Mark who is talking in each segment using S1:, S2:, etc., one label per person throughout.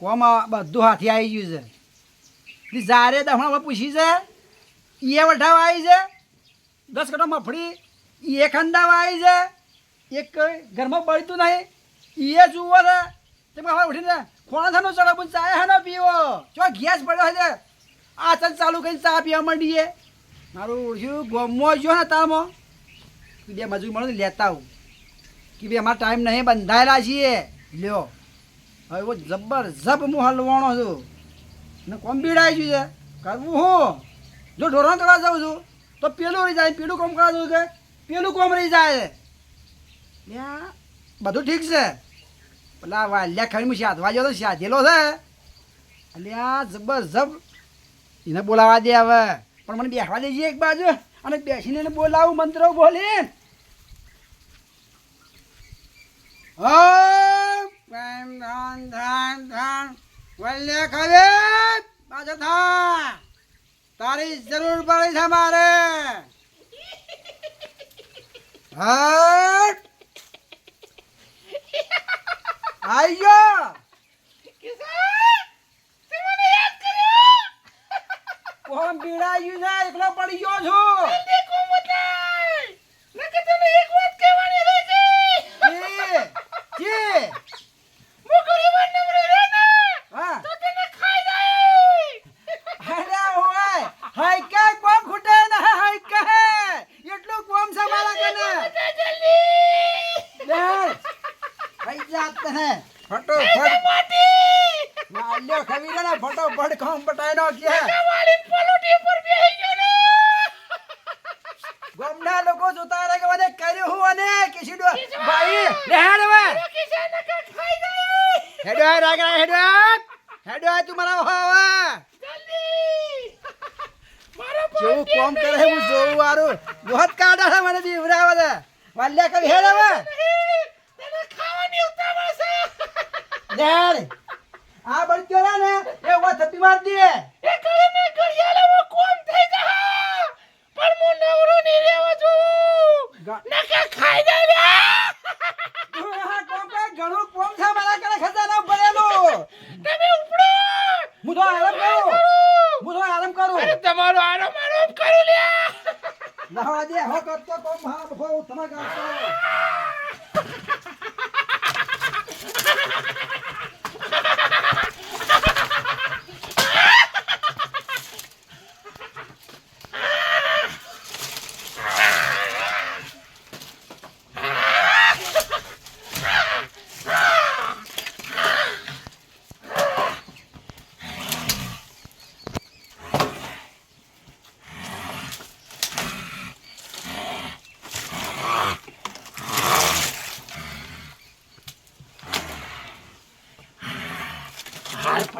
S1: કોમ બધું હાથી આવી ગયું છે. જારે દફણા પૂછી છે એ વઢાવા આવી છે, દસ કટો મફળી એ ખંડાવા આવી છે, એક ઘરમાં બળતું નહીં એ જુઓ છે તે હવે ઉઠીને ખોણા થાનો ચડો ચા હે ને પીવો. જો ગેસ પડ્યો છે, આ ચાલ ચાલુ કરીને ચા પીવા માંડીએ. મારું ઓળખ્યું, ગમો જો ને તામાં બે મજૂર મળો લેતા આવું. કે ભાઈ અમારા ટાઈમ નહીં, બંધાયેલા છીએ. લ્યો. હવે એવો જબરજબ હું હલવાણો છું. ને કોમ્બીડાઈ ગયું છે કરવું હું જો ઢોરણ કરવા જાઉં છું, તો પેલું રહી જાય, પેલું કોમ કરવા જવું છે પેલું કોમ રહી જાય. લ્યા બધું ઠીક છે. પેલા વાલ્યા ખરી હું સાધવા ગયો તો સાધેલો છે. અલ્યા જબરજબ એને બોલાવા દે હવે. પણ મને બેસવા દેજે એક બાજુ અને બેસીને એને બોલાવું મંત્રો બોલી ઓમ પ્રેમ ધન ધન ધન. વલ્લે ખવે પાછો થા. તારી જરૂર પડી છે મારે. હટ. પડી ગયો છું. જી, જી. હા અરે ઓય હાય કે કોમ ખૂટે ને હાય કે એટલું કોમ છે મારા કને બેન કઈ જાત તને ફટોફટ માલ્યો ખવી ને ફટોફટ કોમ પટાઈ નો. કે ગોમના લોકો જોતા રહે કે મને કર્યું હું અને? કિસીડો ભાઈ લેહાડ હવે. હેડો આ રાગા હેડો આ. હેડો આ તું મારા હોવા. કેવું કોમ કરે છે હું જોઉં વારું. બહોત કાઢા છે મને બીવરાવે છે વાલ્યા કવિ હેડ હવે. લેહાડ આ બળક્યો ને એ વા થપ્પી માર દે ગા- તું આ કોમ કર, ઘણું કોમ છે મારા કને ખજાના ભરેલું. હું તો આરામ કરું. હું તો આરામ કરું.
S2: તમારો આરામ આરામ કરું લ્યા
S1: લહવા દે હો કરતો કોમ હા બહુ તમે કરતો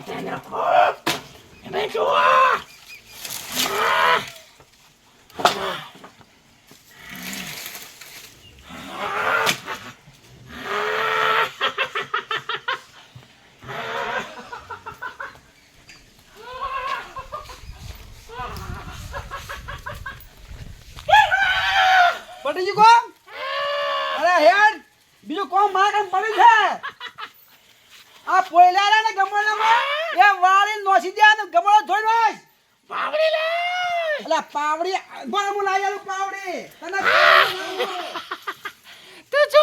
S2: હાલ પટેલ રાખો એમે જુઓ
S1: પટી ગયું કોમ અરે હેડ બીજું કોમ મારા કામ પડ્યું છે આ પોયલા ને ગમડામાં એ વાળી નોસી દે ને ગમડો ધોઈ નાખ
S2: પાવડી લે
S1: અલા પાવડી. પણ હું લાવી પાવડી. તને
S2: તું જો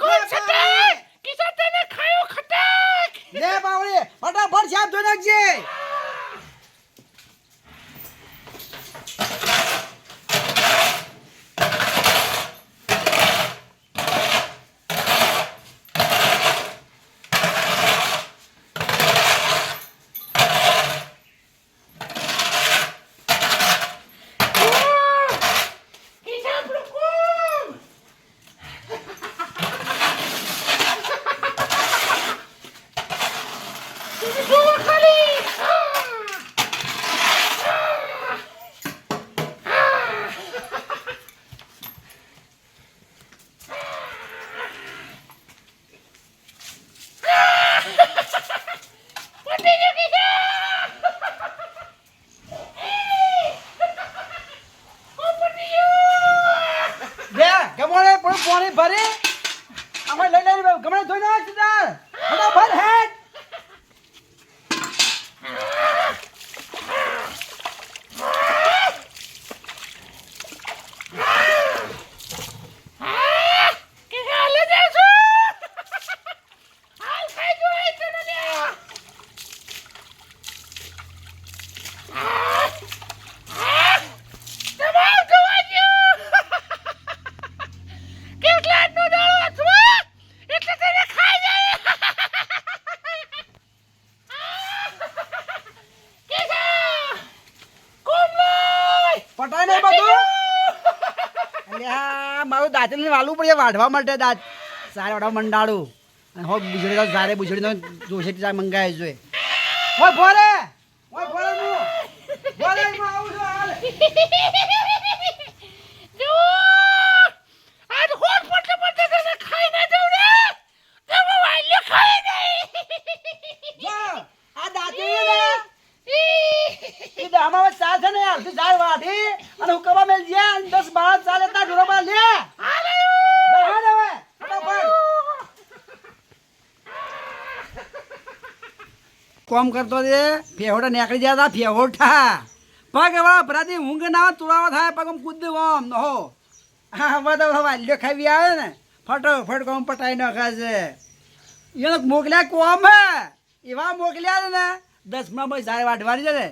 S2: કોણ છટક કિસા તને ખાયો ખટક
S1: લે પાવડી ફટાફટ સાફ ધોઈ નાખજે
S2: કિસા પ્રુકુમ તું જો ખાલી પટી ગયો કિસા ઓ પટી ગયો
S1: લે ગમડે પણ ભરી. અમે લઈ લઈને ગમડે ધોઈ નાખ સીધા. ફટાફટ હેડ પાછું દાંતને વાલું પડે વાઢવા માટે દાંત. સારે વાઢવા મંડાળું. અને હો, બુજડી તો સારે બુજડીનો જોશે ત્યાં મંગાવે જોઈએ હોય ભોરે! હોય ભોરે હું? ભોરે હું આવું છું, હાલ
S2: જો આજ હોટ પડતે પડતે તને ખાઈ ના જાવ ને તો હું વાલ્યો ખાઈ નહીં
S1: જો, આ દાંતણી ને એ દામાં ચાલ છે ને યાર તું જાય વાઢી અને હુકમા મેલ જે અને દસ બાર ચાલે તા ઢોરો બાર લે જવા દે હવે, ફટાફટ. કોમ કરતો દે ફેહોટા નીકળી જતા ફેહોઠા પગ હવે ભરાતી ઊંઘ ના તુરાવો થાય, પગ કૂદ આમ હો હા બધા વાલ્યો ખાવી આવે ને. ફટોફટ કોમ પટાઈ નાખે છે. એને મોકલ્યા કોમ હે? એવા મોકલ્યા ને, દસમા મિનિટમાં જાય વાઢવાની છે ને.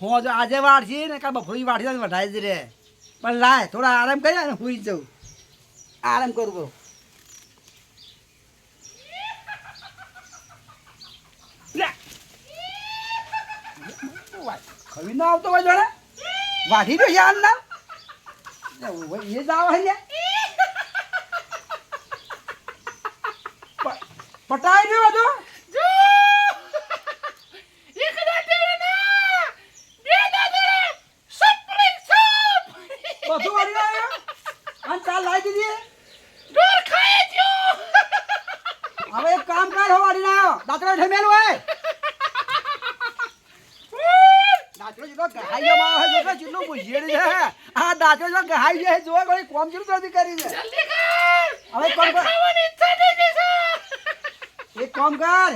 S1: હું જો આજે વાળશી ને કાં બફોરી વાઢી ને વઢાઈ જ રે પણ લાય, થોડા આરામ કરી અને હુઈ જવું આરામ કરું કહું લે. ખવી ના આવતો હોય જોડે? વાઢી દો યાર ના એ જ આવે પટાઈ
S2: ના દાંતે સપ્રિંગ સપ!
S1: બધું વાળી આવ્યો અને ચાલ લાવી દીધી હવે એક કામ કર હો વાળી આવ્યો દાંતરો ઠમેલ હોય. જેટલો ગહાઈયો માં હોય જેટલો ચીટલું બુઝેડી છે આ દાંતરો જેટલો ગહાઈ છે જોવા કોઈ કોમ જેટલું નથી કરી છે.
S2: જલ્દી કર!
S1: હવે કોમ કર.
S2: ખાવાની ઈચ્છા થઈ ગઈ છે.
S1: એક કામ કર.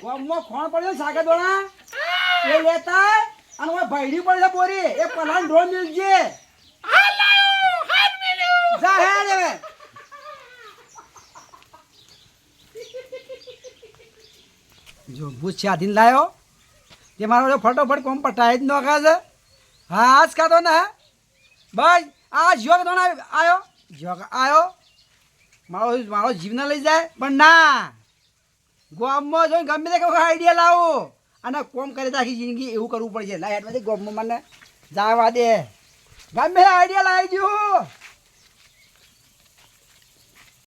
S1: ગોમમાં ખોણ પડ્યો સાગર દોણા. એ લેતા અને ઓય ભૈડી પડે છે બોરી. એ પલાન ઢોળ મિલજે.
S2: લાયો. મેલ્યો.
S1: જા હે જો ભૂત આધીન લાયો. તે મારો ફટોફટ કોમ પટાઈ જ નોખા છે. હા, આજ કાતો ને બસ, આ જોગ તો આવ્યો જોગ આવ્યો મારો મારો જીવને લઈ જાય. પણ ના. ગોમમાં જોઈને ગમે તે આઈડિયા લાવો. અને કોમ કરી આખી જિંદગી એવું કરવું પડશે. લાઈટમાંથી ગોમમાં મને જવા દે. ગમે આઈડિયા લાવી ગયું